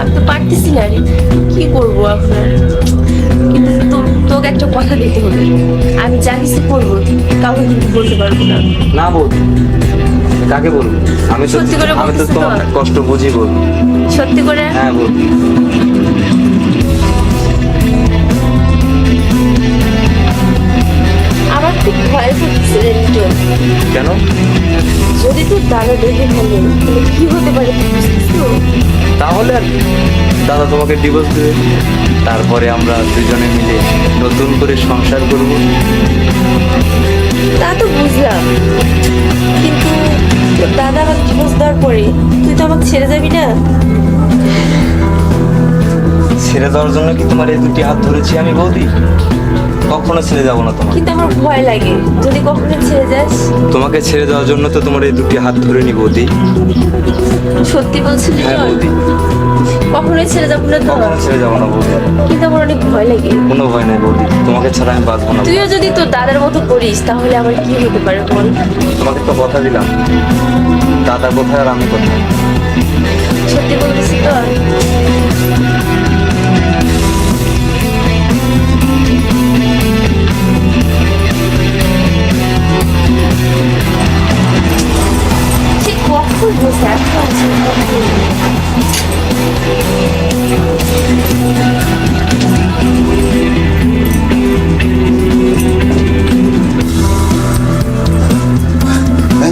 আমি তো পারতেছি না রে। কি করব আপনার কিন্তু তোকে একটা কথা দিতে হবে। আমি যা কিছু করব কাউকে কিন্তু বলতে পারব না। না বৌদি কাকে বলব? আমি সত্যি করে আমি তো তোমার কষ্ট বুঝি বলব সত্যি করে? হ্যাঁ বৌদি আমার খুব ভয় রে কেন? যদি তোর দাদা দেখে ফেলে কি হতে পারে? তাহলে আর দাদা তোমাকে ডিভোর্স দেবে। তারপরে আমরা দুজনে মিলে নতুন করে সংসার করব। তা তো বুঝলাম। কিন্তু দাদা আমাকে ডিভোর্স দেওয়ার পরে তুই তো আমাকে ছেড়ে যাবি না? ছেড়ে দেওয়ার জন্য কি তোমার এই দুটি হাত ধরেছি আমি বৌদি? কখনো ছেড়ে যাব না তোমার কিন্তু আমার ভয় লাগে। যদি কখনো ছেড়ে যাস? তোমাকে ছেড়ে দেওয়ার জন্য তো তোমার এই দুটি হাত ধরে নি বৌদি। সত্যি বলছিস হ্যাঁ বৌদি। কখনোই ছেড়ে যাব না তো। কখনো ছেড়ে যাব না বৌদি। কিন্তু আমার অনেক ভয় লাগে। কোনো ভয় নাই বৌদি। তোমাকে ছাড়া আমি বাঁচবো না তুইও যদি তোর দাদার মতো করিস তাহলে আমার কি হতে পারে বল? তোমাকে তো কথা দিলাম। দাদা কোথায় আর আমি কোথায় সত্যি বলতেছি তো?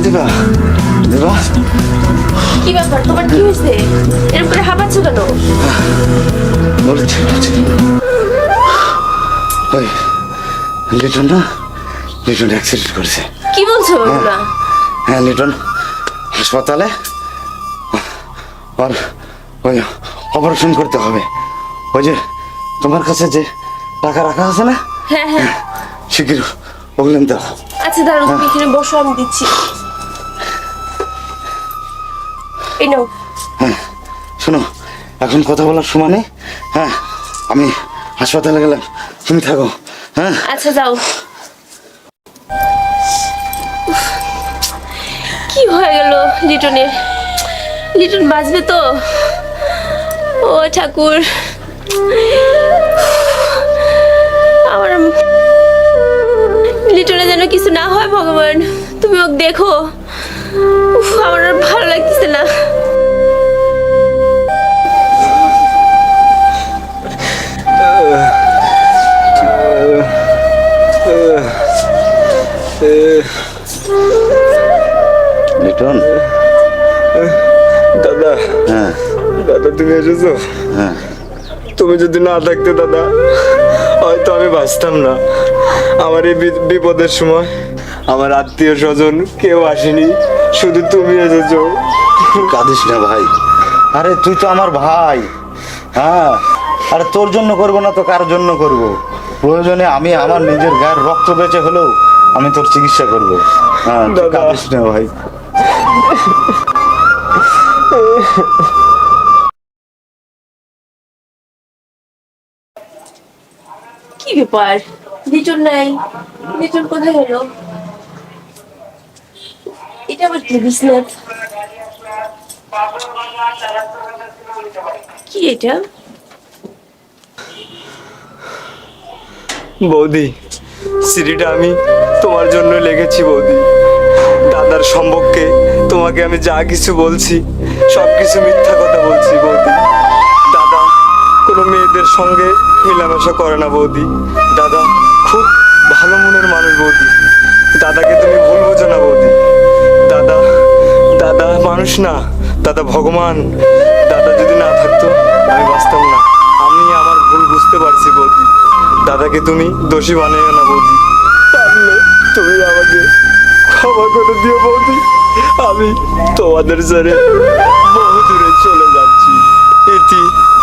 দেবা দেবা। কি ব্যাপার তোমার কি হয়েছে? এরকম করে হাঁপাচ্ছ কেন? বলছি বলছি ওই লিটন না? লিটন অ্যাক্সিডেন্ট করেছে। কি বলছো হ্যাঁ লিটন হাসপাতালে? আর ওই অপারেশন করতে হবে। ওই যে তোমার কাছে যে টাকা রাখা আছে না? হ্যাঁ হ্যাঁ। শিগগির ওগুলো দাও। আচ্ছা দাঁড়াও তুমি এখানে বসো আমি দিচ্ছি। এই নাও। হ্যাঁ শোনো এখন কথা বলার সময় নেই। হ্যাঁ আমি হাসপাতালে গেলাম। তুমি থাকো। হ্যাঁ। আচ্ছা যাও। কি হয়ে গেল লিটনের? লিটন বাঁচবে তো? ও ঠাকুর। আমার লিটনে যেন কিছু না হয় ভগবান, তুমি ওকে দেখো। আমার ভালো লাগতেছে না। লিটন দাদা তুমি এসেছ? হ্যাঁ। তুমি যদি না থাকতে দাদা হয়তো আমি বাঁচতাম না। আমার এই বিপদের সময় আমার আত্মীয় স্বজন কেউ আসেনি শুধু তুমি এসেছ। কাঁদিস না ভাই। আরে তুই তো আমার ভাই। হ্যাঁ। আরে তোর জন্য করব না তো কার জন্য করব? প্রয়োজনে আমি আমার নিজের গায়ের রক্ত বেঁচে হলেও আমি তোর চিকিৎসা করব। হ্যাঁ। কাঁদিস না ভাই। লিটন নাই। লিটন কোথায় এটা কি এটা? বৌদি, সিঁড়িটা আমি তোমার জন্য লেগেছি বৌদি। দাদার সম্পর্কে তোমাকে আমি যা কিছু বলছি সব কিছু মিথ্যা কথা বলছি বৌদি। কোনো মেয়েদের সঙ্গে মেলামেশা করে না বৌদি। দাদা, খুব ভালো মনের মানুষ বৌদি। দাদাকে তুমি ভুল বোঝো না বৌদি। দাদা দাদা মানুষ না, দাদা ভগবান। দাদা যদি না থাকতো, আমি বাঁচতাম না। আমি আমার ভুল বুঝতে পারছি বৌদি। দাদাকে তুমি দোষী বানিও না বৌদি। পারলে তুমি আমাকে ক্ষমা করে দিও বৌদি। আমি তোমাদের ছেড়ে